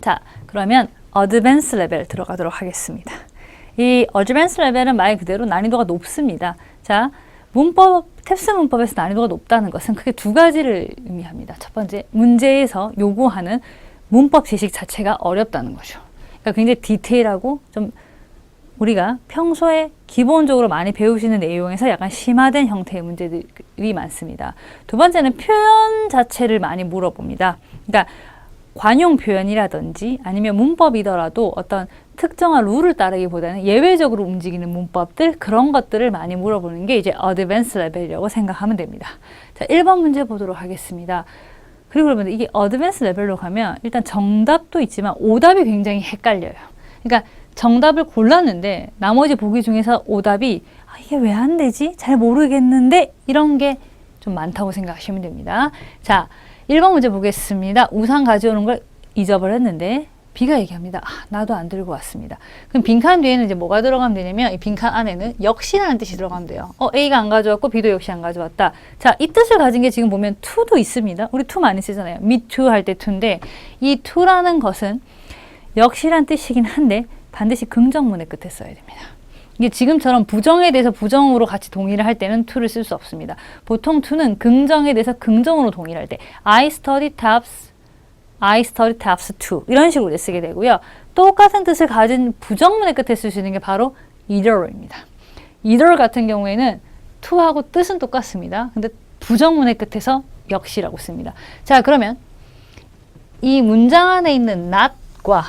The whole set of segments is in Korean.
자, 그러면 어드밴스 레벨 들어가도록 하겠습니다. 이 어드밴스 레벨은 말 그대로 난이도가 높습니다. 자, 문법, 탭스 문법에서 난이도가 높다는 것은 크게 두 가지를 의미합니다. 첫 번째, 문제에서 요구하는 문법 지식 자체가 어렵다는 거죠. 그러니까 굉장히 디테일하고 좀 우리가 평소에 기본적으로 많이 배우시는 내용에서 약간 심화된 형태의 문제들이 많습니다. 두 번째는 표현 자체를 많이 물어봅니다. 그러니까 관용 표현이라든지 아니면 문법이더라도 어떤 특정한 룰을 따르기보다는 예외적으로 움직이는 문법들 그런 것들을 많이 물어보는 게 이제 어드밴스 레벨이라고 생각하면 됩니다. 자, 1번 문제 보도록 하겠습니다. 그리고 여러분들 이게 어드밴스 레벨로 가면 일단 정답도 있지만 오답이 굉장히 헷갈려요. 그러니까 정답을 골랐는데 나머지 보기 중에서 오답이 아, 이게 왜 안 되지? 잘 모르겠는데 이런 게 좀 많다고 생각하시면 됩니다. 자, 1번 문제 보겠습니다. 우산 가져오는 걸 잊어버렸는데 B가 얘기합니다. 아, 나도 안 들고 왔습니다. 그럼 빈칸 뒤에는 이제 뭐가 들어가면 되냐면 이 빈칸 안에는 역시라는 뜻이 들어가면 돼요. 어, A가 안 가져왔고 B도 역시 안 가져왔다. 자, 이 뜻을 가진 게 지금 보면 to도 있습니다. 우리 to 많이 쓰잖아요. me too 할 때 to인데 이 to라는 것은 역시란 뜻이긴 한데 반드시 긍정문의 끝에 써야 됩니다. 이게 지금처럼 부정에 대해서 부정으로 같이 동의를 할 때는 to를 쓸 수 없습니다. 보통 to는 긍정에 대해서 긍정으로 동의를 할 때 I study tops, I study tops too 이런 식으로 쓰게 되고요. 똑같은 뜻을 가진 부정문의 끝에 쓸 수 있는 게 바로 either입니다. either 같은 경우에는 to하고 뜻은 똑같습니다. 근데 부정문의 끝에서 역시라고 씁니다. 자 그러면 이 문장 안에 있는 not과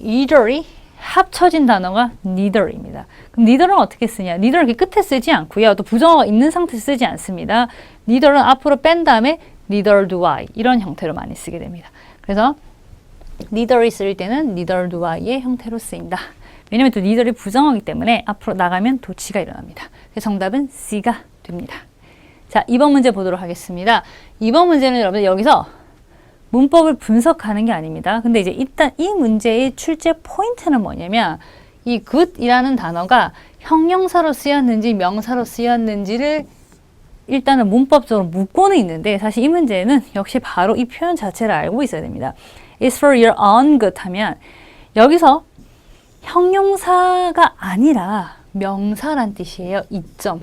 either이 합쳐진 단어가 neither입니다. 그럼 neither는 어떻게 쓰냐? neither 이렇게 끝에 쓰지 않고요. 또 부정어가 있는 상태에서 쓰지 않습니다. neither는 앞으로 뺀 다음에 neither do I 이런 형태로 많이 쓰게 됩니다. 그래서 neither이 쓸 때는 neither do I의 형태로 쓰인다. 왜냐면 또 neither이 부정어이기 때문에 앞으로 나가면 도치가 일어납니다. 그래서 정답은 C가 됩니다. 자, 2번 문제 보도록 하겠습니다. 2번 문제는 여러분 여기서 문법을 분석하는 게 아닙니다. 근데 이제 일단 이 문제의 출제 포인트는 뭐냐면 이 good이라는 단어가 형용사로 쓰였는지 명사로 쓰였는지를 일단은 문법적으로 묻고는 있는데 사실 이 문제는 역시 바로 이 표현 자체를 알고 있어야 됩니다. It's for your own good 하면 여기서 형용사가 아니라 명사란 뜻이에요. 이점.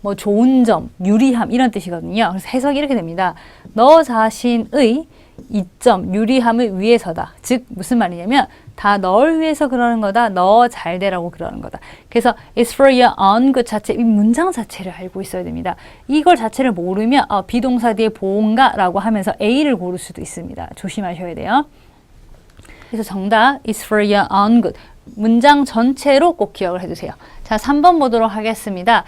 뭐 좋은 점, 유리함 이런 뜻이거든요. 그래서 해석이 이렇게 됩니다. 너 자신의 이점, 유리함을 위해서다. 즉 무슨 말이냐면 다 널 위해서 그러는 거다. 너 잘 되라고 그러는 거다. 그래서 it's for your own good 자체, 이 문장 자체를 알고 있어야 됩니다. 이걸 자체를 모르면 어, 비동사 뒤에 보온가라고 하면서 A를 고를 수도 있습니다. 조심하셔야 돼요. 그래서 정답 is for your own good. 문장 전체로 꼭 기억을 해주세요. 자, 3번 보도록 하겠습니다.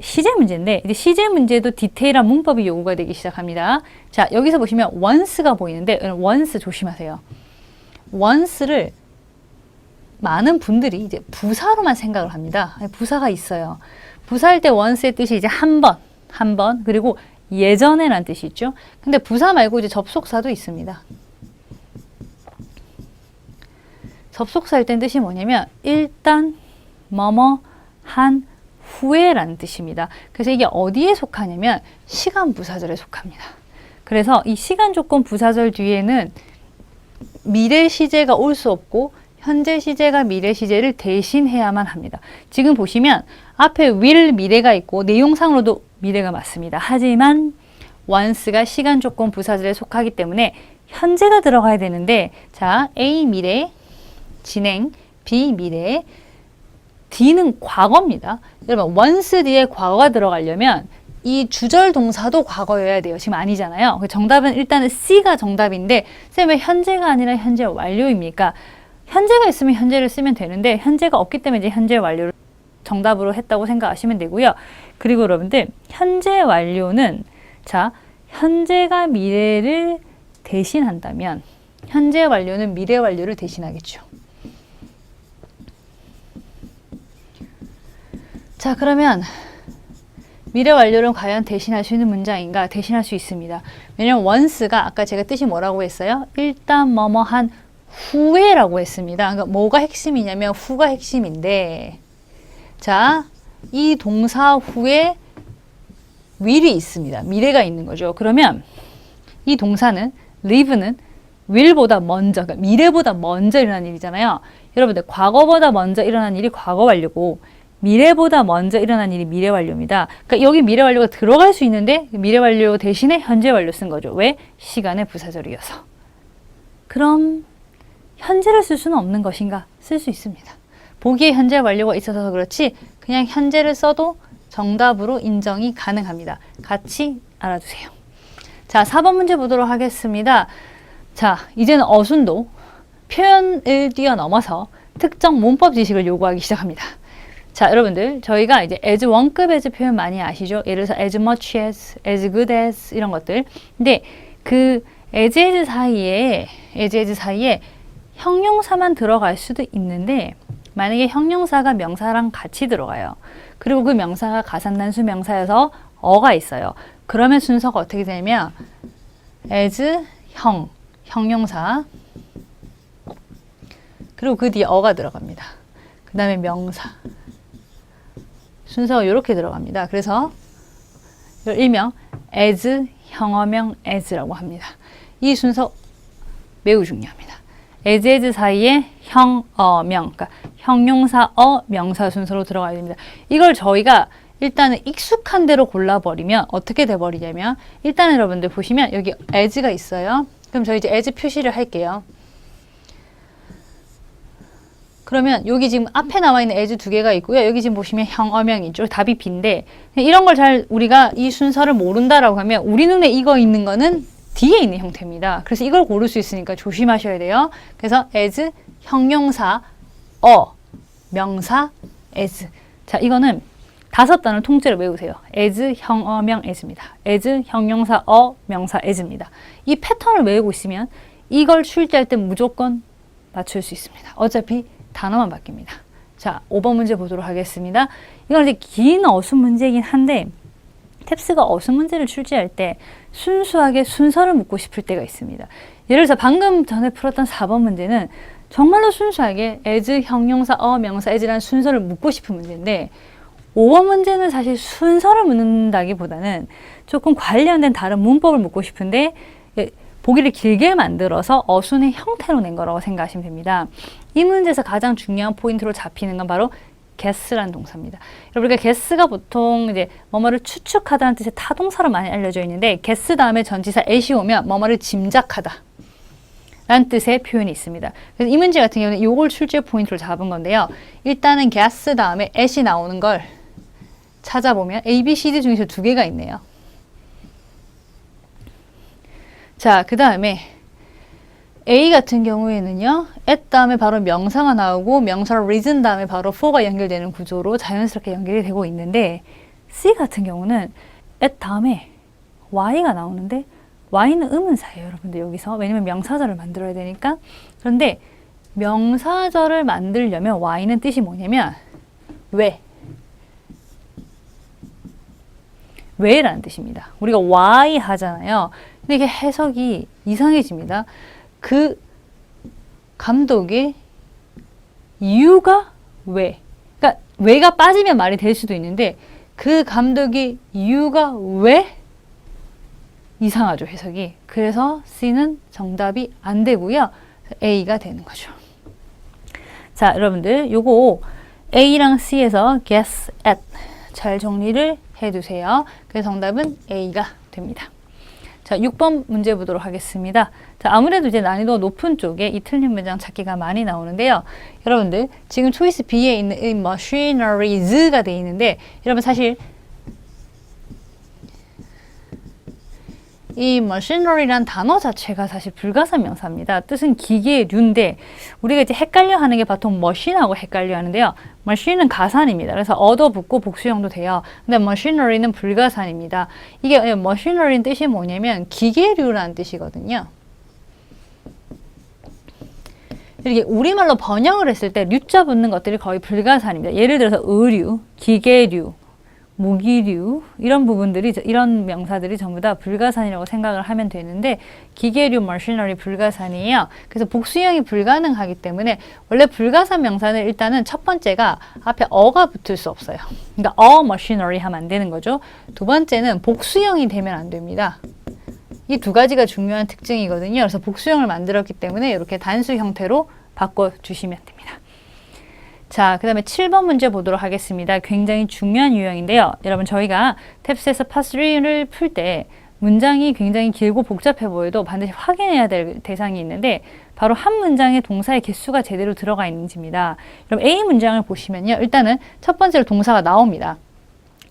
시제 문제인데 이제 시제 문제도 디테일한 문법이 요구가 되기 시작합니다. 자 여기서 보시면 once가 보이는데 once 조심하세요. once를 많은 분들이 이제 부사로만 생각을 합니다. 부사가 있어요. 부사일 때 once의 뜻이 이제 한 번, 한 번, 그리고 예전에란 뜻이 있죠. 근데 부사 말고 이제 접속사도 있습니다. 접속사일 땐 뜻이 뭐냐면 일단 뭐뭐 한 후에라는 뜻입니다. 그래서 이게 어디에 속하냐면 시간 부사절에 속합니다. 그래서 이 시간 조건 부사절 뒤에는 미래 시제가 올 수 없고 현재 시제가 미래 시제를 대신해야만 합니다. 지금 보시면 앞에 will 미래가 있고 내용상으로도 미래가 맞습니다. 하지만 once가 시간 조건 부사절에 속하기 때문에 현재가 들어가야 되는데 자 A 미래 진행 B 미래 D는 과거입니다. 여러분 once 뒤에 과거가 들어가려면 이 주절 동사도 과거여야 돼요. 지금 아니잖아요. 그 정답은 일단은 C가 정답인데 쌤 왜 현재가 아니라 현재 완료입니까? 현재가 있으면 현재를 쓰면 되는데 현재가 없기 때문에 이제 현재 완료를 정답으로 했다고 생각하시면 되고요. 그리고 여러분들 현재 완료는 자 현재가 미래를 대신한다면 현재 완료는 미래 완료를 대신하겠죠. 자 그러면 미래 완료를 과연 대신할 수 있는 문장인가? 대신할 수 있습니다. 왜냐면 once가 아까 제가 뜻이 뭐라고 했어요? 일단 뭐뭐 한 후에라고 했습니다. 그러니까 뭐가 핵심이냐면 후가 핵심인데 자, 이 동사 후에 will이 있습니다. 미래가 있는 거죠. 그러면 이 동사는 live는 will보다 먼저, 그러니까 미래보다 먼저 일어난 일이잖아요. 여러분들 과거보다 먼저 일어난 일이 과거 완료고 미래보다 먼저 일어난 일이 미래 완료입니다. 그러니까 여기 미래 완료가 들어갈 수 있는데 미래 완료 대신에 현재 완료 쓴 거죠. 왜? 시간의 부사절이어서. 그럼 현재를 쓸 수는 없는 것인가? 쓸 수 있습니다. 보기에 현재 완료가 있어서 그렇지 그냥 현재를 써도 정답으로 인정이 가능합니다. 같이 알아두세요. 자, 4번 문제 보도록 하겠습니다. 자, 이제는 어순도 표현을 뛰어넘어서 특정 문법 지식을 요구하기 시작합니다. 자, 여러분들, 저희가 이제 as 원급 as 표현 많이 아시죠? 예를 들어서 as much as, as good as 이런 것들. 근데 그 as as 사이에 as as 사이에 형용사만 들어갈 수도 있는데 만약에 형용사가 명사랑 같이 들어가요. 그리고 그 명사가 가산단수 명사여서 어가 있어요. 그러면 순서가 어떻게 되냐면 as 형 형용사 그리고 그 뒤에 어가 들어갑니다. 그 다음에 명사 순서가 이렇게 들어갑니다. 그래서 일명 as 형어명 as라고 합니다. 이 순서 매우 중요합니다. as as 사이에 형어명, 그러니까 형용사 어 명사 순서로 들어가야 됩니다. 이걸 저희가 일단은 익숙한 대로 골라버리면 어떻게 돼버리냐면 일단 여러분들 보시면 여기 as가 있어요. 그럼 저희 이제 as 표시를 할게요. 그러면 여기 지금 앞에 나와 있는 as 두 개가 있고요. 여기 지금 보시면 형 어명이 있죠. 답이 B인데 이런 걸 잘 우리가 이 순서를 모른다라고 하면 우리 눈에 이거 있는 거는 뒤에 있는 형태입니다. 그래서 이걸 고를 수 있으니까 조심하셔야 돼요. 그래서 as 형용사 어 명사 as 자 이거는 다섯 단을 통째로 외우세요. as 형어명 as입니다. as 형용사 어 명사 as입니다. 이 패턴을 외우고 있으면 이걸 출제할 때 무조건 맞출 수 있습니다. 어차피 단어만 바뀝니다. 자, 5번 문제 보도록 하겠습니다. 이건 이제 긴 어순 문제이긴 한데 탭스가 어순 문제를 출제할 때 순수하게 순서를 묻고 싶을 때가 있습니다. 예를 들어서 방금 전에 풀었던 4번 문제는 정말로 순수하게 as 형용사 어 명사 as라는 순서를 묻고 싶은 문제인데 5번 문제는 사실 순서를 묻는다기보다는 조금 관련된 다른 문법을 묻고 싶은데 예, 보기를 길게 만들어서 어순의 형태로 낸 거라고 생각하시면 됩니다. 이 문제에서 가장 중요한 포인트로 잡히는 건 바로 guess라는 동사입니다. 우리가 guess가 보통 이제 뭐뭐를 추측하다는 뜻의 타동사로 많이 알려져 있는데 guess 다음에 전치사 at이 오면 뭐뭐를 짐작하다. 라는 뜻의 표현이 있습니다. 그래서 이 문제 같은 경우는 이걸 출제 포인트로 잡은 건데요. 일단은 guess 다음에 at이 나오는 걸 찾아보면 A, B, C, D 중에서 두 개가 있네요. 자, 그 다음에 A 같은 경우에는요, at 다음에 바로 명사가 나오고 명사 reason 다음에 바로 for가 연결되는 구조로 자연스럽게 연결이 되고 있는데 C 같은 경우는 at 다음에 y가 나오는데 y는 의문사예요, 여러분들 여기서 왜냐면 명사절을 만들어야 되니까 그런데 명사절을 만들려면 y는 뜻이 뭐냐면 왜 왜라는 뜻입니다. 우리가 why 하잖아요. 근데 이게 해석이 이상해집니다. 그 감독의 이유가 왜? 그러니까 왜가 빠지면 말이 될 수도 있는데 그 감독의 이유가 왜? 이상하죠, 해석이. 그래서 C는 정답이 안 되고요. A가 되는 거죠. 자, 여러분들 요거 A랑 C에서 guess at 잘 정리를 해두세요. 그래서 정답은 A가 됩니다. 자, 6번 문제 보도록 하겠습니다. 자, 아무래도 이제 난이도 높은 쪽에 이 틀린 문장 찾기가 많이 나오는데요. 여러분들, 지금 초이스 B에 있는 이 machinaries가 되어 있는데, 여러분 사실 이 machinery란 단어 자체가 사실 불가산 명사입니다. 뜻은 기계류인데 우리가 이제 헷갈려 하는 게 보통 machine하고 헷갈려 하는데요. machine은 가산입니다. 그래서 얻어 붙고 복수형도 돼요. 근데 machinery는 불가산입니다. 이게 machinery는 뜻이 뭐냐면 기계류라는 뜻이거든요. 이렇게 우리말로 번역을 했을 때 류자 붙는 것들이 거의 불가산입니다. 예를 들어서 의류, 기계류, 무기류 이런 부분들이 이런 명사들이 전부 다 불가산이라고 생각을 하면 되는데 기계류 머시너리 불가산이에요. 그래서 복수형이 불가능하기 때문에 원래 불가산 명사는 일단은 첫 번째가 앞에 어가 붙을 수 없어요. 그러니까 어 머시너리 하면 안 되는 거죠. 두 번째는 복수형이 되면 안 됩니다. 이 두 가지가 중요한 특징이거든요. 그래서 복수형을 만들었기 때문에 이렇게 단수 형태로 바꿔 주시면 됩니다. 자, 그 다음에 7번 문제 보도록 하겠습니다. 굉장히 중요한 유형인데요. 여러분, 저희가 탭스에서 파3를 풀 때 문장이 굉장히 길고 복잡해 보여도 반드시 확인해야 될 대상이 있는데 바로 한 문장의 동사의 개수가 제대로 들어가 있는지입니다. 그럼 A 문장을 보시면요. 일단은 첫 번째로 동사가 나옵니다.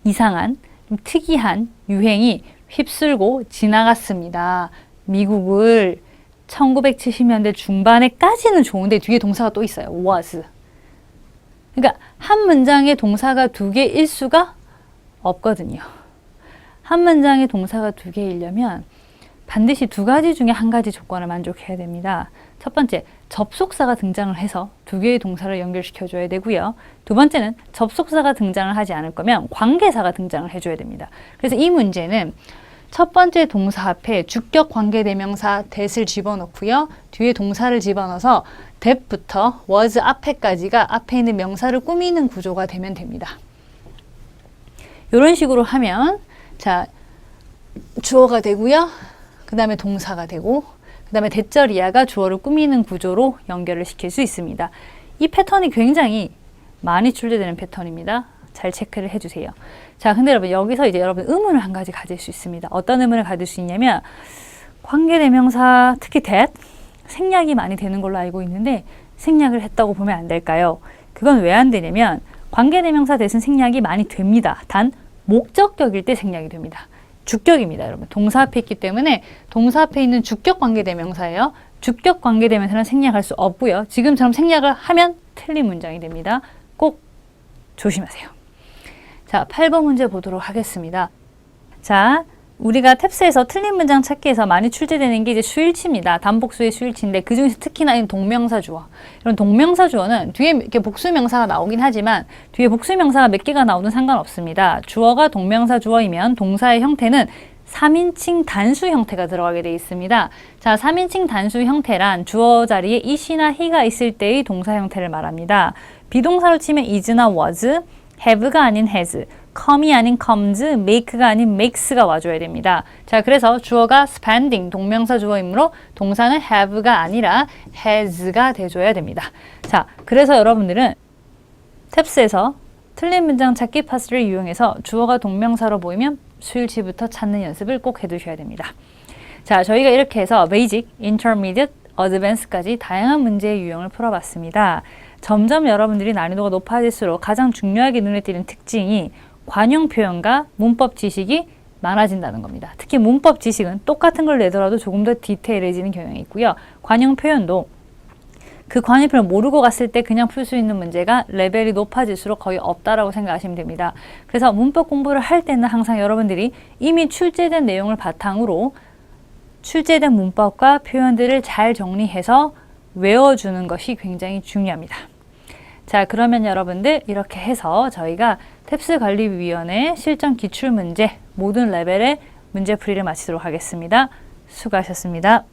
이상한, 좀 특이한 유행이 휩쓸고 지나갔습니다. 미국을 1970년대 중반에까지는 좋은데 뒤에 동사가 또 있어요. was. 그러니까 한 문장의 동사가 두 개일 수가 없거든요. 한 문장의 동사가 두 개이려면 반드시 두 가지 중에 한 가지 조건을 만족해야 됩니다. 첫 번째, 접속사가 등장을 해서 두 개의 동사를 연결시켜 줘야 되고요. 두 번째는 접속사가 등장을 하지 않을 거면 관계사가 등장을 해줘야 됩니다. 그래서 이 문제는 첫 번째 동사 앞에 주격 관계 대명사 that을 집어넣고요. 뒤에 동사를 집어넣어서 that부터 was 앞에까지가 앞에 있는 명사를 꾸미는 구조가 되면 됩니다. 이런 식으로 하면 자 주어가 되고요. 그 다음에 동사가 되고 그 다음에 대절이야가 주어를 꾸미는 구조로 연결을 시킬 수 있습니다. 이 패턴이 굉장히 많이 출제되는 패턴입니다. 잘 체크를 해주세요. 자, 근데 여러분 여기서 이제 여러분 의문을 한 가지 가질 수 있습니다. 어떤 의문을 가질 수 있냐면 관계대명사 특히 that 생략이 많이 되는 걸로 알고 있는데 생략을 했다고 보면 안 될까요? 그건 왜 안 되냐면 관계대명사 that은 생략이 많이 됩니다. 단 목적격일 때 생략이 됩니다. 주격입니다, 여러분. 동사 앞에 있기 때문에 동사 앞에 있는 주격 관계대명사예요. 주격 관계대명사는 생략할 수 없고요. 지금처럼 생략을 하면 틀린 문장이 됩니다. 꼭 조심하세요. 자, 8번 문제 보도록 하겠습니다. 자, 우리가 탭스에서 틀린 문장 찾기에서 많이 출제되는 게 이제 수일치입니다. 단복수의 수일치인데 그 중에서 특히나 이 동명사 주어. 이런 동명사 주어는 뒤에 이렇게 복수 명사가 나오긴 하지만 뒤에 복수 명사가 몇 개가 나오든 상관없습니다. 주어가 동명사 주어이면 동사의 형태는 3인칭 단수 형태가 들어가게 되어 있습니다. 자, 3인칭 단수 형태란 주어 자리에 is나 he가 있을 때의 동사 형태를 말합니다. 비동사로 치면 is나 was, have가 아닌 has, come이 아닌 comes, make가 아닌 makes가 와줘야 됩니다. 자, 그래서 주어가 spending 동명사 주어이므로 동사는 have가 아니라 has가 돼줘야 됩니다. 자, 그래서 여러분들은 탭스에서 틀린 문장 찾기 파스를 이용해서 주어가 동명사로 보이면 수일치부터 찾는 연습을 꼭 해두셔야 됩니다. 자, 저희가 이렇게 해서 베이직, 인터미디엇, 어드밴스까지 다양한 문제의 유형을 풀어봤습니다. 점점 여러분들이 난이도가 높아질수록 가장 중요하게 눈에 띄는 특징이 관용 표현과 문법 지식이 많아진다는 겁니다. 특히 문법 지식은 똑같은 걸 내더라도 조금 더 디테일해지는 경향이 있고요. 관용 표현도 그 관용 표현을 모르고 갔을 때 그냥 풀 수 있는 문제가 레벨이 높아질수록 거의 없다라고 생각하시면 됩니다. 그래서 문법 공부를 할 때는 항상 여러분들이 이미 출제된 내용을 바탕으로 출제된 문법과 표현들을 잘 정리해서 외워주는 것이 굉장히 중요합니다. 자, 그러면 여러분들 이렇게 해서 저희가 탭스 관리위원회 실전 기출 문제 모든 레벨의 문제 풀이를 마치도록 하겠습니다. 수고하셨습니다.